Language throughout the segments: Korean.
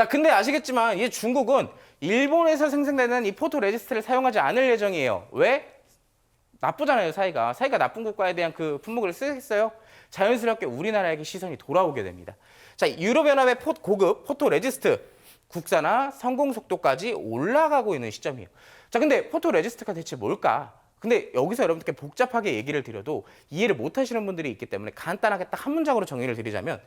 자, 근데 아시겠지만 이 중국은 일본에서 생산되는 이 포토 레지스트를 사용하지 않을 예정이에요. 왜? 나쁘잖아요, 사이가. 사이가 나쁜 국가에 대한 그 품목을 쓰겠어요? 자연스럽게 우리나라에게 시선이 돌아오게 됩니다. 자, 유럽연합의 포- 고급 포토 레지스트 국산화 성공 속도까지 올라가고 있는 시점이에요. 자, 근데 포토 레지스트가 대체 뭘까? 근데 여기서 여러분들께 복잡하게 얘기를 드려도 이해를 못 하시는 분들이 있기 때문에 간단하게 딱 한 문장으로 정의를 드리자면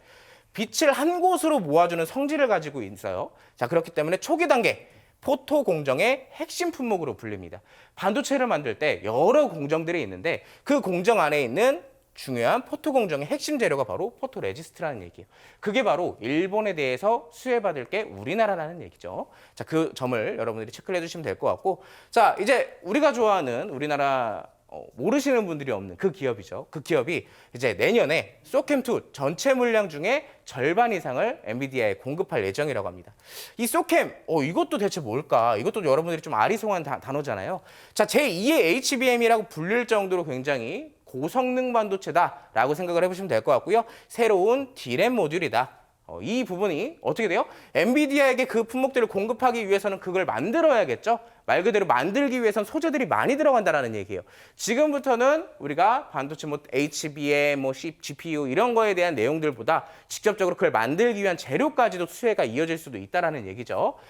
빛을 한 곳으로 모아주는 성질을 가지고 있어요. 자, 그렇기 때문에 초기 단계 포토 공정의 핵심 품목으로 불립니다. 반도체를 만들 때 여러 공정들이 있는데 그 공정 안에 있는 중요한 포토 공정의 핵심 재료가 바로 포토 레지스트라는 얘기예요. 그게 바로 일본에 대해서 수혜받을 게 우리나라라는 얘기죠. 자, 그 점을 여러분들이 체크를 해주시면 될 것 같고, 자, 이제 우리가 좋아하는 우리나라 어, 모르시는 분들이 없는 그 기업이죠. 그 기업이 이제 내년에 소캠2 전체 물량 중에 절반 이상을 엔비디아에 공급할 예정이라고 합니다. 이 소캠, 어, 이것도 대체 뭘까? 이것도 여러분들이 좀 아리송한 다- 단어잖아요. 자, 제2의 HBM이라고 불릴 정도로 굉장히 고성능 반도체다라고 생각을 해보시면 될 것 같고요. 새로운 D램 모듈이다. 어, 이 부분이 어떻게 돼요? 엔비디아에게 그 품목들을 공급하기 위해서는 그걸 만들어야겠죠. 말 그대로 만들기 위해선 소재들이 많이 들어간다라는 얘기예요. 지금부터는 우리가 반도체 뭐 HBM, 뭐 GPU 이런 거에 대한 내용들보다 직접적으로 그걸 만들기 위한 재료까지도 수혜가 이어질 수도 있다라는 얘기죠.